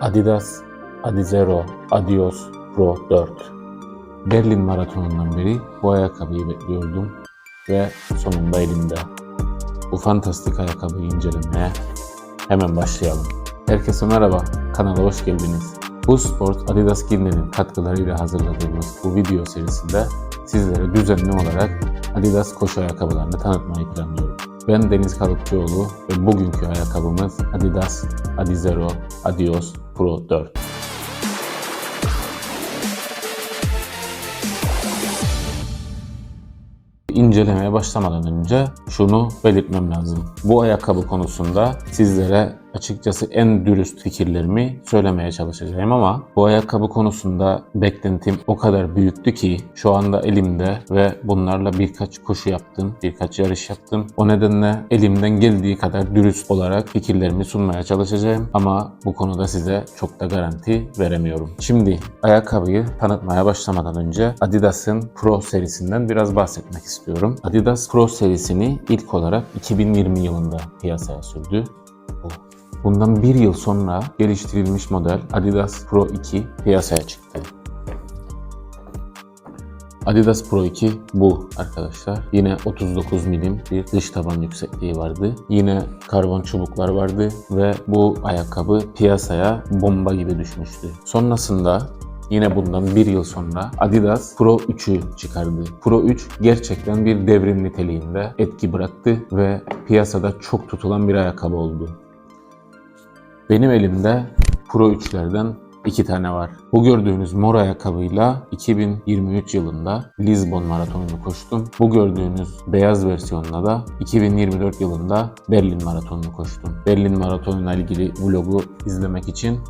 Adidas Adizero Adios Pro 4 Berlin Maratonu'ndan beri bu ayakkabıyı bekliyordum ve sonunda elimde. Bu fantastik ayakkabıyı incelemeye hemen başlayalım. Herkese merhaba, kanala hoş geldiniz. Bu sport Adidas Ginder'in katkılarıyla hazırladığımız bu video serisinde sizlere düzenli olarak Adidas koşu ayakkabılarını tanıtmayı planlıyorum. Ben Deniz Kalıpçıoğlu ve bugünkü ayakkabımız Adidas Adizero Adios Pro 4. İncelemeye başlamadan önce şunu belirtmem lazım. Bu ayakkabı konusunda sizlere açıkçası en dürüst fikirlerimi söylemeye çalışacağım ama bu ayakkabı konusunda beklentim o kadar büyüktü ki şu anda elimde ve bunlarla birkaç koşu yaptım, birkaç yarış yaptım. O nedenle elimden geldiği kadar dürüst olarak fikirlerimi sunmaya çalışacağım ama bu konuda size çok da garanti veremiyorum. Şimdi ayakkabıyı tanıtmaya başlamadan önce Adidas'ın Pro serisinden biraz bahsetmek istiyorum. Adidas Pro serisini ilk olarak 2020 yılında piyasaya sürdü. Bu Bundan bir yıl sonra geliştirilmiş model Adidas Pro 2 piyasaya çıktı. Adidas Pro 2 bu arkadaşlar. Yine 39 milim bir dış taban yüksekliği vardı. Yine karbon çubuklar vardı ve bu ayakkabı piyasaya bomba gibi düşmüştü. Sonrasında Yine bundan bir yıl sonra Adidas Pro 3'ü çıkardı. Pro 3 gerçekten bir devrim niteliğinde etki bıraktı ve piyasada çok tutulan bir ayakkabı oldu. Benim elimde Pro 3'lerden iki tane var. Bu gördüğünüz mor ayakkabıyla 2023 yılında Lisbon Maratonu'nu koştum. Bu gördüğünüz beyaz versiyonla da 2024 yılında Berlin Maratonu'nu koştum. Berlin Maratonu'na ilgili vlogu izlemek için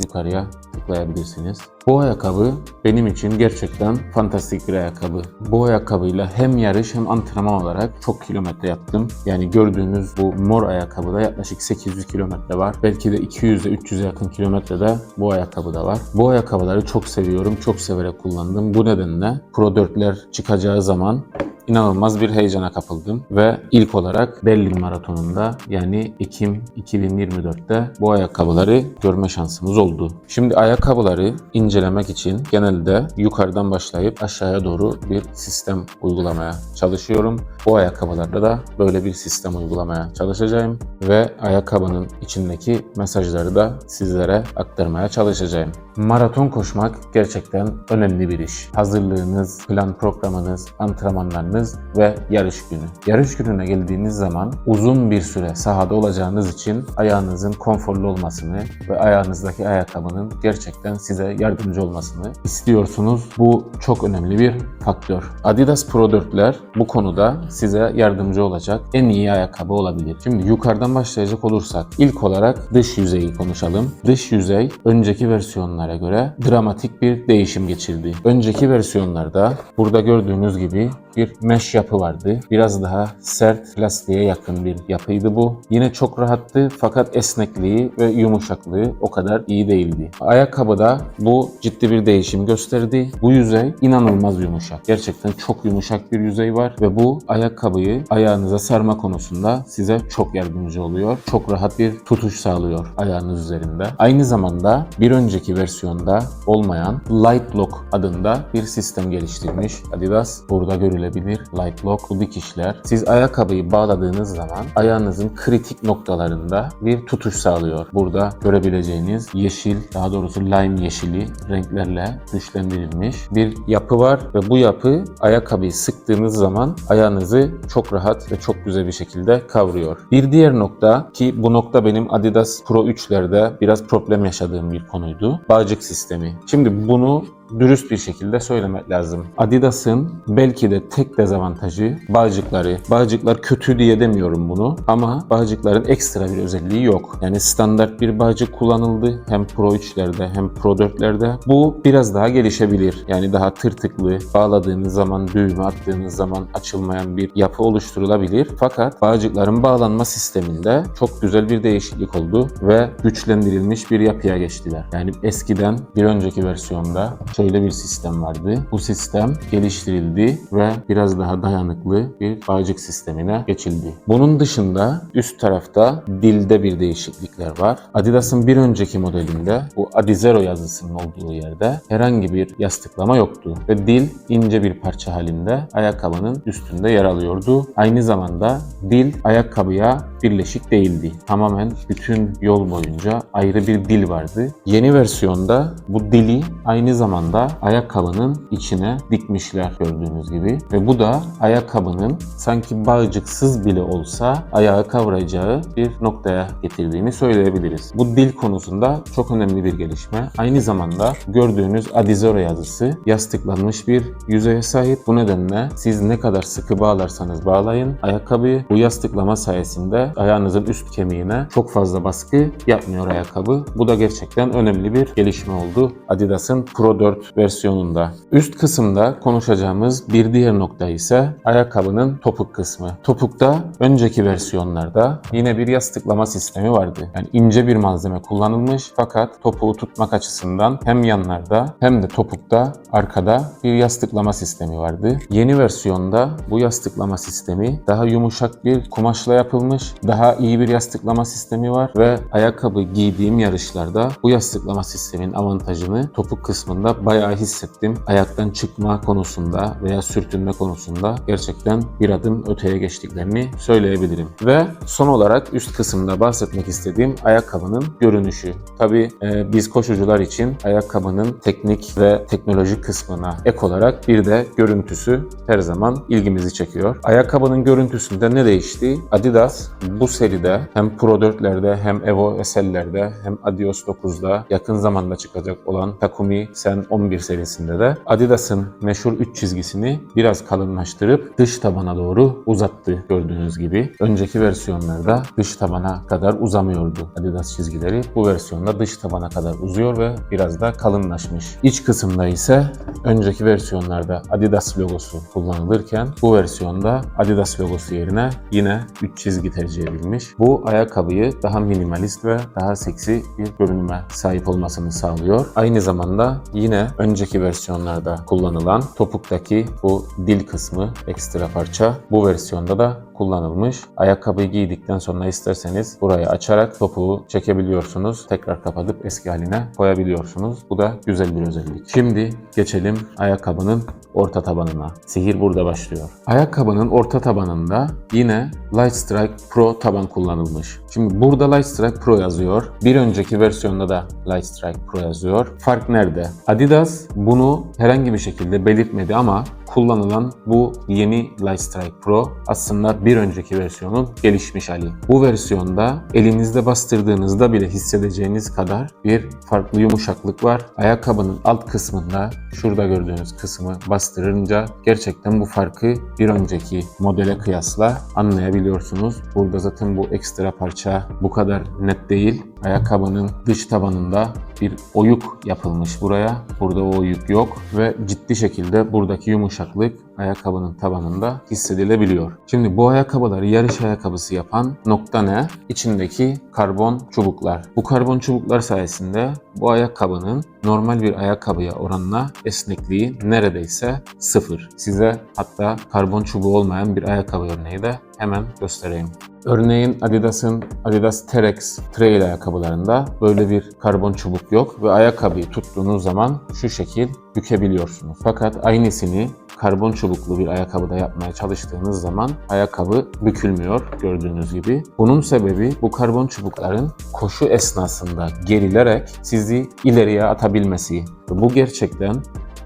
yukarıya tıklayabilirsiniz. Bu ayakkabı benim için gerçekten fantastik bir ayakkabı. Bu ayakkabıyla hem yarış hem antrenman olarak çok kilometre yaptım. Yani gördüğünüz bu mor ayakkabıda yaklaşık 800 kilometre var. Belki de 200'e 300'e yakın kilometre de bu ayakkabıda var. Bu ayakkabıları çok seviyorum, çok severek kullandım. Bu nedenle Pro 4'ler çıkacağı zaman inanılmaz bir heyecana kapıldım ve ilk olarak Berlin Maratonu'nda yani Ekim 2024'te bu ayakkabıları görme şansımız oldu. Şimdi ayakkabıları incelemek için genelde yukarıdan başlayıp aşağıya doğru bir sistem uygulamaya çalışıyorum. Bu ayakkabılarda da böyle bir sistem uygulamaya çalışacağım ve ayakkabının içindeki mesajları da sizlere aktarmaya çalışacağım. Maraton koşmak gerçekten önemli bir iş. Hazırlığınız, plan programınız, antrenmanlarınız ve yarış günü. Yarış gününe geldiğiniz zaman uzun bir süre sahada olacağınız için ayağınızın konforlu olmasını ve ayağınızdaki ayakkabının gerçekten size yardımcı olmasını istiyorsunuz. Bu çok önemli bir faktör. Adidas Pro 4'ler bu konuda size yardımcı olacak en iyi ayakkabı olabilir. Şimdi yukarıdan başlayacak olursak ilk olarak dış yüzeyi konuşalım. Dış yüzey önceki versiyonlara göre dramatik bir değişim geçirdi. Önceki versiyonlarda burada gördüğünüz gibi bir mesh yapı vardı. Biraz daha sert plastiğe yakın bir yapıydı bu. Yine çok rahattı fakat esnekliği ve yumuşaklığı o kadar iyi değildi. Ayakkabıda bu ciddi bir değişim gösterdi. Bu yüzey inanılmaz yumuşak. Gerçekten çok yumuşak bir yüzey var ve bu ayakkabıyı ayağınıza sarma konusunda size çok yardımcı oluyor. Çok rahat bir tutuş sağlıyor ayağınız üzerinde. Aynı zamanda bir önceki versiyonda olmayan Light Lock adında bir sistem geliştirmiş Adidas. Burada görülebilir Light Lock bu dikişler. Siz ayakkabıyı bağladığınız zaman ayağınızın kritik noktalarında bir tutuş sağlıyor. Burada görebileceğiniz yeşil, daha doğrusu lime yeşili renklerle güçlendirilmiş bir yapı var ve bu yapı ayakkabıyı sıktığınız zaman ayağınızı çok rahat ve çok güzel bir şekilde kavruyor. Bir diğer nokta ki bu nokta benim Adidas Pro 3'lerde biraz problem yaşadığım bir konuydu. Bağcık sistemi. Şimdi bunu dürüst bir şekilde söylemek lazım. Adidas'ın belki de tek dezavantajı bağcıkları. Bağcıklar kötü diye demiyorum bunu ama bağcıkların ekstra bir özelliği yok. Yani standart bir bağcık kullanıldı hem Pro 3'lerde hem Pro 4'lerde. Bu biraz daha gelişebilir. Yani daha tırtıklı, bağladığınız zaman, düğme attığınız zaman açılmayan bir yapı oluşturulabilir. Fakat bağcıkların bağlanma sisteminde çok güzel bir değişiklik oldu ve güçlendirilmiş bir yapıya geçtiler. Yani eskiden bir önceki versiyonda şöyle bir sistem vardı. Bu sistem geliştirildi ve biraz daha dayanıklı bir bağcık sistemine geçildi. Bunun dışında üst tarafta dilde bir değişiklikler var. Adidas'ın bir önceki modelinde bu Adizero yazısının olduğu yerde herhangi bir yastıklama yoktu ve dil ince bir parça halinde ayakkabının üstünde yer alıyordu. Aynı zamanda dil ayakkabıya birleşik değildi. Tamamen bütün yol boyunca ayrı bir dil vardı. Yeni versiyonda bu dili aynı zamanda ayakkabının içine dikmişler gördüğünüz gibi ve bu da ayakkabının sanki bağcıksız bile olsa ayağı kavrayacağı bir noktaya getirdiğini söyleyebiliriz. Bu dil konusunda çok önemli bir gelişme. Aynı zamanda gördüğünüz Adizero yazısı yastıklanmış bir yüzeye sahip. Bu nedenle siz ne kadar sıkı bağlarsanız bağlayın ayakkabıyı bu yastıklama sayesinde ayağınızın üst kemiğine çok fazla baskı yapmıyor ayakkabı. Bu da gerçekten önemli bir gelişme oldu Adidas'ın Pro 4 versiyonunda. Üst kısımda konuşacağımız bir diğer nokta ise ayakkabının topuk kısmı. Topukta önceki versiyonlarda yine bir yastıklama sistemi vardı. Yani ince bir malzeme kullanılmış fakat topuğu tutmak açısından hem yanlarda hem de topukta arkada bir yastıklama sistemi vardı. Yeni versiyonda bu yastıklama sistemi daha yumuşak bir kumaşla yapılmış, daha iyi bir yastıklama sistemi var ve ayakkabı giydiğim yarışlarda bu yastıklama sistemin avantajını topuk kısmında bayağı hissettim. Ayaktan çıkma konusunda veya sürtünme konusunda gerçekten bir adım öteye geçtiklerini söyleyebilirim. Ve son olarak üst kısımda bahsetmek istediğim ayakkabının görünüşü. Tabi biz koşucular için ayakkabının teknik ve teknolojik kısmına ek olarak bir de görüntüsü her zaman ilgimizi çekiyor. Ayakkabının görüntüsünde ne değişti? Adidas bu seride hem Pro 4'lerde hem Evo SL'lerde hem Adios 9'da yakın zamanda çıkacak olan Takumi Sen 11 serisinde de Adidas'ın meşhur 3 çizgisini biraz kalınlaştırıp dış tabana doğru uzattı gördüğünüz gibi. Önceki versiyonlarda dış tabana kadar uzamıyordu Adidas çizgileri. Bu versiyonda dış tabana kadar uzuyor ve biraz da kalınlaşmış. İç kısımda ise önceki versiyonlarda Adidas logosu kullanılırken bu versiyonda Adidas logosu yerine yine 3 çizgi tercih edilmiş. Bu ayakkabıyı daha minimalist ve daha seksi bir görünüme sahip olmasını sağlıyor. Aynı zamanda yine önceki versiyonlarda kullanılan topuktaki bu dil kısmı ekstra parça bu versiyonda da kullanılmış. Ayakkabıyı giydikten sonra isterseniz burayı açarak topuğu çekebiliyorsunuz. Tekrar kapatıp eski haline koyabiliyorsunuz. Bu da güzel bir özellik. Şimdi geçelim ayakkabının orta tabanına. Sihir burada başlıyor. Ayakkabının orta tabanında yine Light Strike Pro taban kullanılmış. Şimdi burada Light Strike Pro yazıyor. Bir önceki versiyonda da Light Strike Pro yazıyor. Fark nerede? Adidas bunu herhangi bir şekilde belirtmedi ama kullanılan bu yeni Light Strike Pro aslında bir önceki versiyonun gelişmiş hali. Bu versiyonda elinizde bastırdığınızda bile hissedeceğiniz kadar bir farklı yumuşaklık var. Ayakkabının alt kısmında şurada gördüğünüz kısmı bastırınca gerçekten bu farkı bir önceki modele kıyasla anlayabiliyorsunuz. Burada zaten bu ekstra parça bu kadar net değil. Ayakkabının dış tabanında bir oyuk yapılmış buraya. Burada o oyuk yok ve ciddi şekilde buradaki yumuşaklık ayakkabının tabanında hissedilebiliyor. Şimdi bu ayakkabıları yarış ayakkabısı yapan nokta ne? İçindeki karbon çubuklar. Bu karbon çubuklar sayesinde bu ayakkabının normal bir ayakkabıya oranla esnekliği neredeyse sıfır. Size hatta karbon çubuğu olmayan bir ayakkabı örneği de hemen göstereyim. Örneğin Adidas'ın Adidas Terex Trail ayakkabılarında böyle bir karbon çubuk yok ve ayakkabıyı tuttuğunuz zaman şu şekil bükebiliyorsunuz. Fakat aynısını karbon çubuklu bir ayakkabıda yapmaya çalıştığınız zaman ayakkabı bükülmüyor gördüğünüz gibi. Bunun sebebi bu karbon çubukların koşu esnasında gerilerek sizi ileriye atabilmesi. Bu gerçekten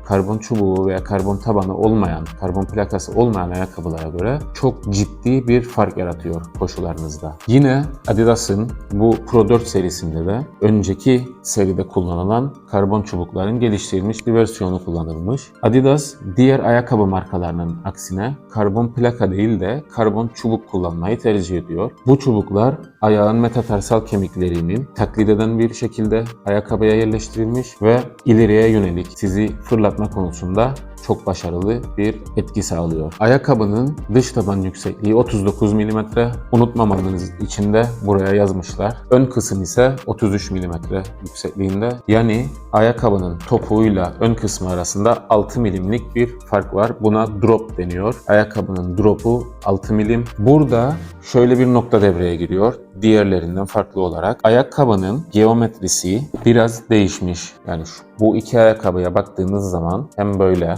karbon çubuğu veya karbon tabanı olmayan, karbon plakası olmayan ayakkabılara göre çok ciddi bir fark yaratıyor koşularınızda. Yine Adidas'ın bu Pro 4 serisinde de önceki seride kullanılan karbon çubukların geliştirilmiş bir versiyonu kullanılmış. Adidas diğer ayakkabı markalarının aksine karbon plaka değil de karbon çubuk kullanmayı tercih ediyor. Bu çubuklar ayağın metatarsal kemiklerinin taklit eden bir şekilde ayakkabıya yerleştirilmiş ve ileriye yönelik sizi fırlatma konusunda çok başarılı bir etki sağlıyor. Ayakkabının dış taban yüksekliği 39 mm. Unutmamanız için de buraya yazmışlar. Ön kısım ise 33 mm yüksekliğinde. Yani ayakkabının topuğuyla ön kısmı arasında 6 milimlik bir fark var. Buna drop deniyor. Ayakkabının dropu 6 milim. Burada şöyle bir nokta devreye giriyor. Diğerlerinden farklı olarak ayakkabının geometrisi biraz değişmiş. Yani şu, bu iki ayakkabıya baktığınız zaman hem böyle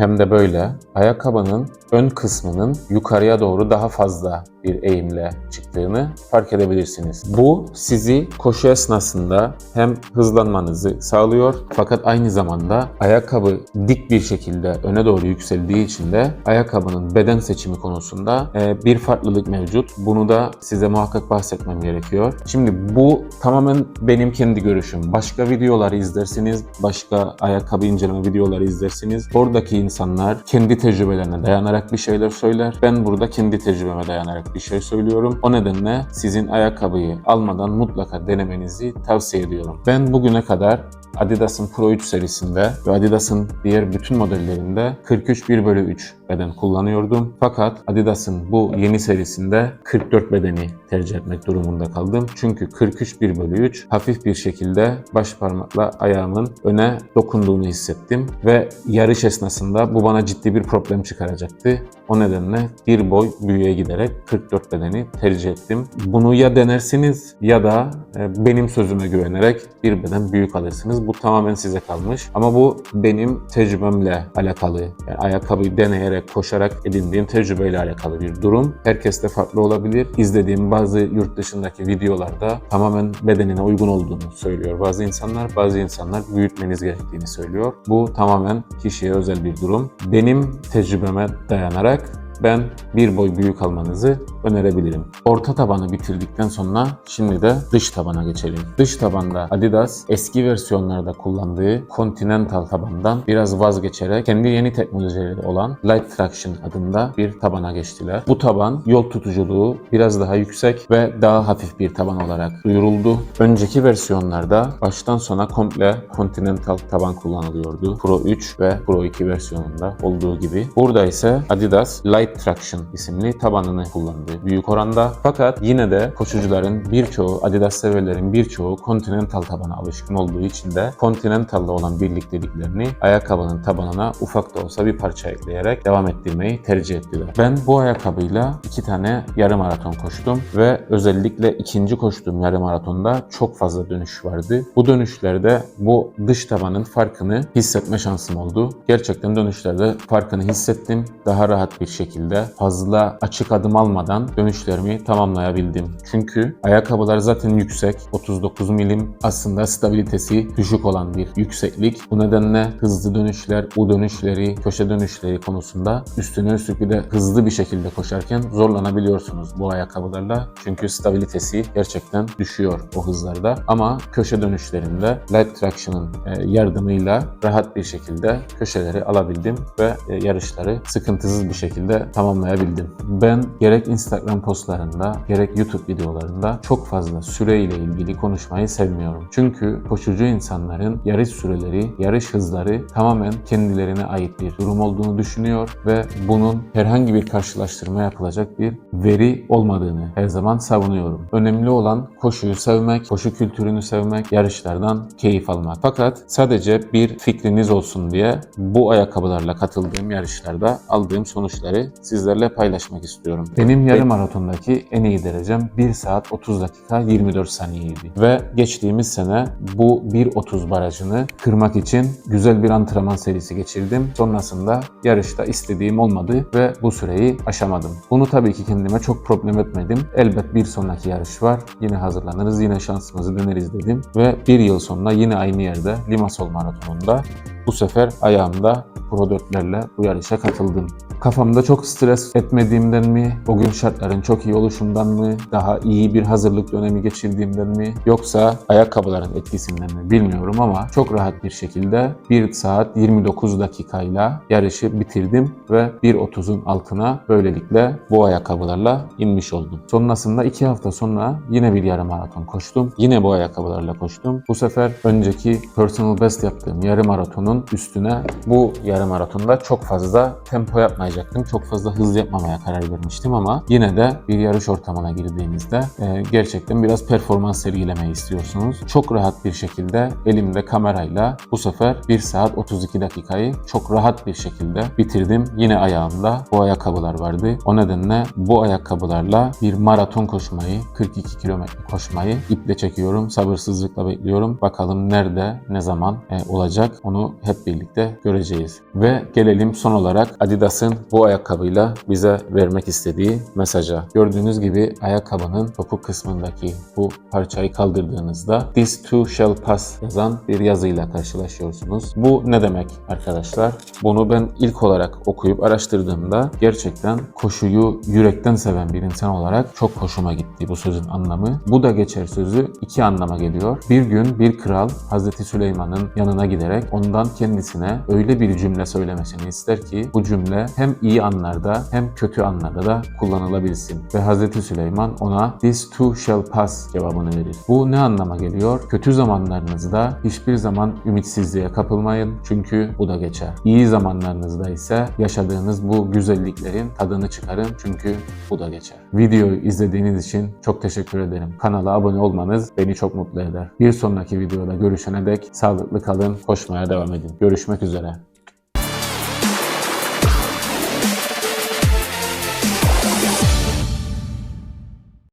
hem de böyle ayakkabının ön kısmının yukarıya doğru daha fazla bir eğimle çıktığını fark edebilirsiniz. Bu sizi koşu esnasında hem hızlanmanızı sağlıyor fakat aynı zamanda ayakkabı dik bir şekilde öne doğru yükseldiği için de ayakkabının beden seçimi konusunda e, bir farklılık mevcut. Bunu da size muhakkak bahsetmem gerekiyor. Şimdi bu tamamen benim kendi görüşüm. Başka videoları izlersiniz, başka ayakkabı inceleme videoları izlersiniz. Oradaki insanlar kendi tecrübelerine dayanarak bir şeyler söyler. Ben burada kendi tecrübeme dayanarak bir şey söylüyorum. O nedenle sizin ayakkabıyı almadan mutlaka denemenizi tavsiye ediyorum. Ben bugüne kadar Adidas'ın Pro 3 serisinde ve Adidas'ın diğer bütün modellerinde 43 1 bölü 3 beden kullanıyordum. Fakat Adidas'ın bu yeni serisinde 44 bedeni tercih etmek durumunda kaldım. Çünkü 43 1 bölü 3 hafif bir şekilde baş parmakla ayağımın öne dokunduğunu hissettim ve yarış esnasında bu bana ciddi bir problem çıkaracaktı. O nedenle bir boy büyüğe giderek 44 bedeni tercih ettim. Bunu ya denersiniz ya da e, benim sözüme güvenerek bir beden büyük alırsınız. Bu tamamen size kalmış. Ama bu benim tecrübemle alakalı. Yani ayakkabıyı deneyerek, koşarak edindiğim tecrübeyle alakalı bir durum. Herkes de farklı olabilir. İzlediğim bazı yurt dışındaki videolarda tamamen bedenine uygun olduğunu söylüyor bazı insanlar. Bazı insanlar büyütmeniz gerektiğini söylüyor. Bu tamamen kişiye özel bir durum. Benim tecrübeme dayanarak ben bir boy büyük almanızı önerebilirim. Orta tabanı bitirdikten sonra şimdi de dış tabana geçelim. Dış tabanda Adidas eski versiyonlarda kullandığı Continental tabandan biraz vazgeçerek kendi yeni teknolojileri olan Light Traction adında bir tabana geçtiler. Bu taban yol tutuculuğu biraz daha yüksek ve daha hafif bir taban olarak duyuruldu. Önceki versiyonlarda baştan sona komple Continental taban kullanılıyordu. Pro 3 ve Pro 2 versiyonunda olduğu gibi. Burada ise Adidas Light Traction isimli tabanını kullandı büyük oranda. Fakat yine de koşucuların birçoğu, Adidas severlerin birçoğu Continental tabana alışkın olduğu için de Continental'la olan birlikteliklerini ayakkabının tabanına ufak da olsa bir parça ekleyerek devam ettirmeyi tercih ettiler. Ben bu ayakkabıyla iki tane yarım maraton koştum ve özellikle ikinci koştuğum yarım maratonda çok fazla dönüş vardı. Bu dönüşlerde bu dış tabanın farkını hissetme şansım oldu. Gerçekten dönüşlerde farkını hissettim. Daha rahat bir şekilde fazla açık adım almadan dönüşlerimi tamamlayabildim. Çünkü ayakkabılar zaten yüksek. 39 milim aslında stabilitesi düşük olan bir yükseklik. Bu nedenle hızlı dönüşler, U dönüşleri, köşe dönüşleri konusunda üstüne üstlük bir de hızlı bir şekilde koşarken zorlanabiliyorsunuz bu ayakkabılarla. Çünkü stabilitesi gerçekten düşüyor o hızlarda. Ama köşe dönüşlerinde Light Traction'ın e, yardımıyla rahat bir şekilde köşeleri alabildim ve e, yarışları sıkıntısız bir şekilde tamamlayabildim. Ben gerek Instagram postlarında gerek YouTube videolarında çok fazla süreyle ilgili konuşmayı sevmiyorum. Çünkü koşucu insanların yarış süreleri, yarış hızları tamamen kendilerine ait bir durum olduğunu düşünüyor ve bunun herhangi bir karşılaştırma yapılacak bir veri olmadığını her zaman savunuyorum. Önemli olan koşuyu sevmek, koşu kültürünü sevmek, yarışlardan keyif almak. Fakat sadece bir fikriniz olsun diye bu ayakkabılarla katıldığım yarışlarda aldığım sonuçları sizlerle paylaşmak istiyorum. Benim yarım maratondaki en iyi derecem 1 saat 30 dakika 24 saniyeydi. Ve geçtiğimiz sene bu 1.30 barajını kırmak için güzel bir antrenman serisi geçirdim. Sonrasında yarışta istediğim olmadı ve bu süreyi aşamadım. Bunu tabii ki kendime çok problem etmedim. Elbet bir sonraki yarış var. Yine hazırlanırız, yine şansımızı deneriz dedim. Ve bir yıl sonra yine aynı yerde Limassol Maratonu'nda bu sefer ayağımda Pro 4'lerle bu yarışa katıldım. Kafamda çok stres etmediğimden mi, o gün şartların çok iyi oluşundan mı, daha iyi bir hazırlık dönemi geçirdiğimden mi, yoksa ayakkabıların etkisinden mi bilmiyorum ama çok rahat bir şekilde 1 saat 29 dakikayla yarışı bitirdim ve 1.30'un altına böylelikle bu ayakkabılarla inmiş oldum. Sonrasında 2 hafta sonra yine bir yarım maraton koştum. Yine bu ayakkabılarla koştum. Bu sefer önceki personal best yaptığım yarım maratonu temponun üstüne bu yarım maratonda çok fazla tempo yapmayacaktım. Çok fazla hız yapmamaya karar vermiştim ama yine de bir yarış ortamına girdiğinizde e, gerçekten biraz performans sergilemeyi istiyorsunuz. Çok rahat bir şekilde elimde kamerayla bu sefer 1 saat 32 dakikayı çok rahat bir şekilde bitirdim. Yine ayağımda bu ayakkabılar vardı. O nedenle bu ayakkabılarla bir maraton koşmayı, 42 kilometre koşmayı iple çekiyorum. Sabırsızlıkla bekliyorum. Bakalım nerede, ne zaman e, olacak onu hep birlikte göreceğiz. Ve gelelim son olarak Adidas'ın bu ayakkabıyla bize vermek istediği mesaja. Gördüğünüz gibi ayakkabının topuk kısmındaki bu parçayı kaldırdığınızda This too shall pass yazan bir yazıyla karşılaşıyorsunuz. Bu ne demek arkadaşlar? Bunu ben ilk olarak okuyup araştırdığımda gerçekten koşuyu yürekten seven bir insan olarak çok hoşuma gitti bu sözün anlamı. Bu da geçer sözü iki anlama geliyor. Bir gün bir kral Hazreti Süleyman'ın yanına giderek ondan kendisine öyle bir cümle söylemesini ister ki bu cümle hem iyi anlarda hem kötü anlarda da kullanılabilsin. Ve Hazreti Süleyman ona this too shall pass cevabını verir. Bu ne anlama geliyor? Kötü zamanlarınızda hiçbir zaman ümitsizliğe kapılmayın çünkü bu da geçer. İyi zamanlarınızda ise yaşadığınız bu güzelliklerin tadını çıkarın çünkü bu da geçer. Videoyu izlediğiniz için çok teşekkür ederim. Kanala abone olmanız beni çok mutlu eder. Bir sonraki videoda görüşene dek sağlıklı kalın, koşmaya devam edin. Görüşmek üzere.